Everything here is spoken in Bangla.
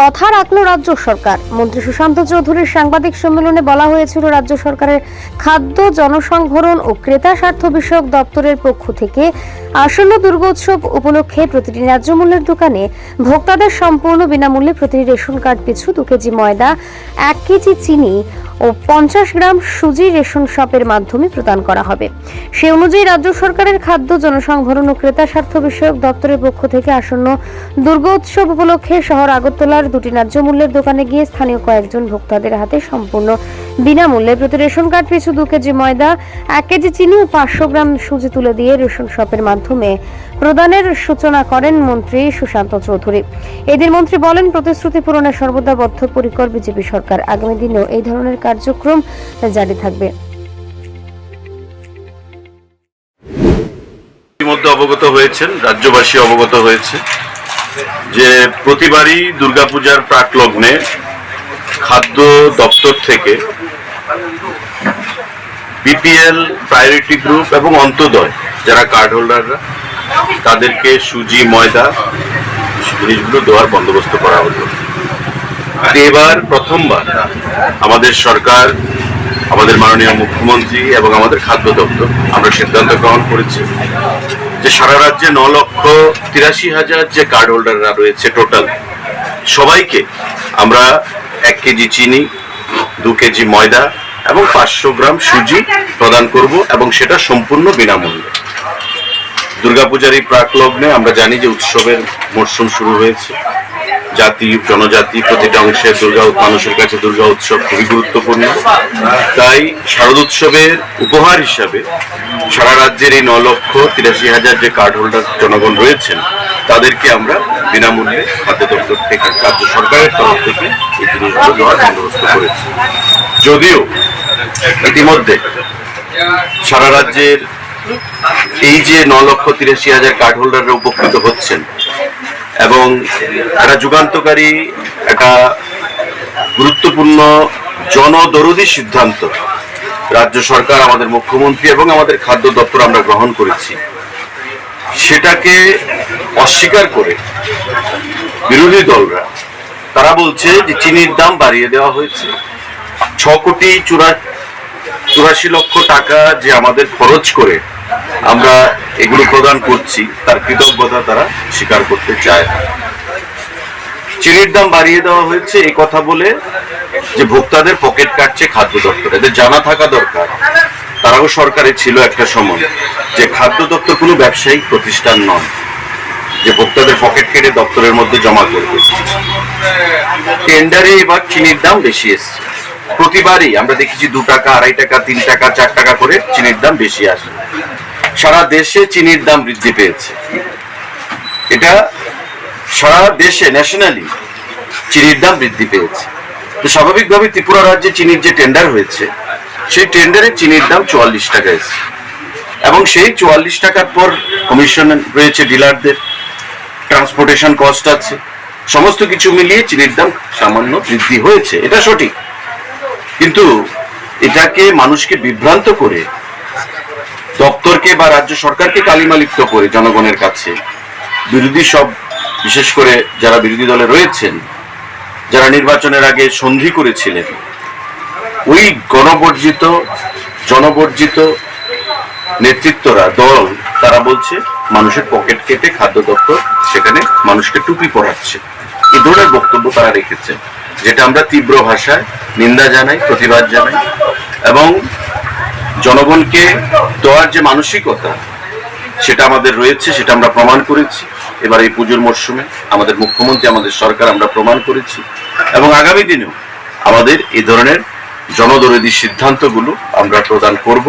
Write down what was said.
কথা রাখল রাজ্য সরকার। মন্ত্রী সুশান্ত চৌধুরীর সাংবাদিক সম্মেলনে বলা হয়েছিল, রাজ্য সরকারের খাদ্য জনসংভরণ ও ক্রেতা স্বার্থ বিষয়ক দপ্তরের পক্ষ থেকে আসন্ন দুর্গোৎসব উপলক্ষে প্রতিটি ন্যায্য মূল্যের দোকানে ভোক্তাদের সম্পূর্ণ বিনামূল্যে প্রতিটি রেশন কার্ড, পিছু দু কেজি ময়দা, এক কেজি চিনি ও পঞ্চাশ গ্রাম সুজি রেশন শপের মাধ্যমে প্রদান করা হবে। সে অনুযায়ী রাজ্য সরকারের খাদ্য জনসংভরণ ও ক্রেতা স্বার্থ বিষয়ক দপ্তরের পক্ষ থেকে আসন্ন দুর্গোৎসব উপলক্ষে শহর আগরতলার দুটি ন্যায্য মূল্যের দোকানে গিয়ে স্থানীয় কয়েকজন ভোক্তাদের হাতে সম্পূর্ণ বিনামূল্যে প্রতি রেশন কার্ড পিছু দু কেজি ময়দা, এক কেজি চিনি ও পাঁচশো গ্রাম সুজি তুলে দিয়ে রেশন শপের মাধ্যমে প্রদানের সূচনা করেন মন্ত্রী সুশান্ত চৌধুরী। এদিন মন্ত্রী বলেন, প্রতিশ্রুতি পূরণে সর্বদা বদ্ধপরিকর বিজেপি সরকার। আগামী দিনেও এই ধরনের কার্যক্রম জারি থাকবে। ইতিমধ্যে অবগত হয়েছেন, রাজ্যবাসী অবগত হয়েছে, যে প্রতিবারই দুর্গাপূজার প্রাক লগ্নে খাদ্য দপ্তর থেকে বিপিএল প্রায়োরিটি গ্রুপ এবং অন্তদয়, যারা কার্ড হোল্ডাররা তাদেরকে সুজি, ময়দা জিনিসগুলো দেওয়ার বন্দোবস্ত করা হলো। এবার প্রথমবার আমাদের সরকার, আমাদের মাননীয় মুখ্যমন্ত্রী এবং আমাদের খাদ্য দপ্তর, আমরা সিদ্ধান্ত গ্রহণ করেছি যে সারা রাজ্যে ন লক্ষ তিরাশি হাজার যে কার্ড হোল্ডাররা রয়েছে টোটাল সবাইকে আমরা এক কেজি চিনি দু কেজি ময়দা এবং পাঁচশো গ্রাম সুজি প্রদান করব এবং সেটা সম্পূর্ণ বিনামূল্যে। দুর্গাপূজার এই প্রাক লগ্নে আমরা জানি যে উৎসবের মরশুম শুরু হয়েছে। জাতি, জনজাতি প্রতিটা অংশের দুর্গা মানুষের কাছে দুর্গা উৎসব খুবই গুরুত্বপূর্ণ। তাই শারদ উৎসবের উপহার হিসাবে সারা রাজ্যের এই ন লক্ষ তিরাশি হাজার যে কার্ড হোল্ডার জনগণ রয়েছেন তাদেরকে আমরা বিনামূল্যে খাদ্য দপ্তর থেকে, রাজ্য সরকারের তরফ থেকে এই জিনিসগুলো দেওয়ার বন্দোবস্ত করেছি। যদিও ইতিমধ্যে সারা রাজ্যের এই যে ন লক্ষ তিরাশি হাজার কার্ড হোল্ডাররা উপকৃত হচ্ছেন এবং একটা যুগান্তকারী, একটা গুরুত্বপূর্ণ জনদরদি সিদ্ধান্ত রাজ্য সরকার, আমাদের মুখ্যমন্ত্রী এবং আমাদের খাদ্য দপ্তর আমরা গ্রহণ করেছি। সেটাকে অস্বীকার করে বিরোধী দলরা। তারা বলছে যে চিনির দাম বাড়িয়ে দেওয়া হয়েছে। ছ কোটি চুরা চুরাশি লক্ষ টাকা যে আমাদের খরচ করে আমরা এগুলো প্রদান করছি, তার কৃতজ্ঞতা তারা স্বীকার করতে চায় না। চিনির দাম বাড়িয়ে দেওয়া হয়েছে এই কথা বলে যে ভোক্তাদের পকেট কাটছে খাদ্য দপ্তর। এদের জানা থাকা দরকার। তারাও সরকারে ছিল একটা সময় যে খাদ্য দপ্তর কোনো ব্যবসায়িক প্রতিষ্ঠান নয়। যে ভোক্তাদের পকেট কেটে দপ্তরের মধ্যে জমা করবে। টেন্ডারে এবার চিনির দাম বেশি এসছে। প্রতিবারই আমরা দেখেছি দু টাকা, আড়াই টাকা, তিন টাকা, চার টাকা করে চিনির দাম বেশি আসে। সারা দেশে চিনির দাম বৃদ্ধি পেয়েছে। এটা সারা দেশে ন্যাশনালি চিনির দাম বৃদ্ধি পেয়েছে। তো স্বাভাবিকভাবে ত্রিপুরা রাজ্যে চিনির যে টেন্ডার হয়েছে, সেই টেন্ডারে চিনির দাম চুয়াল্লিশ টাকা এসেছে। এবং সেই চুয়াল্লিশ টাকার পর কমিশন রয়েছে ডিলারদের ট্রান্সপোর্টেশন কস্ট আছে। সমস্ত কিছু মিলিয়ে চিনির দাম সামান্য বৃদ্ধি হয়েছে। এটা সঠিক। কিন্তু এটাকে মানুষকে বিভ্রান্ত করে, দপ্তরকে বা রাজ্য সরকারকে কালিমালিপ্ত করে জনগণের কাছে, বিরোধী সব, বিশেষ করে যারা বিরোধী দলে রয়েছেন, যারা নির্বাচনের আগে সন্ধি করেছিলেন, ওই গণবর্জিত, জনবর্জিত নেতৃত্বরা, দল, তারা বলছে মানুষের পকেট কেটে খাদ্য দপ্তর সেখানে মানুষকে টুপি পরাচ্ছে। এই ধরনের বক্তব্য তারা রেখেছে যেটা আমরা তীব্র ভাষায় নিন্দা জানাই, প্রতিবাদ জানাই এবং জনগণকে দেওয়ার যে মানসিকতা, সেটা আমাদের রয়েছে, সেটা আমরা প্রমাণ করেছি। এবার এই পুজোর মরশুমে আমাদের মুখ্যমন্ত্রী, আমাদের সরকার আমরা প্রমাণ করেছি এবং আগামী দিনেও আমাদের এই ধরনের জনদরদি সিদ্ধান্তগুলো আমরা প্রদান করব।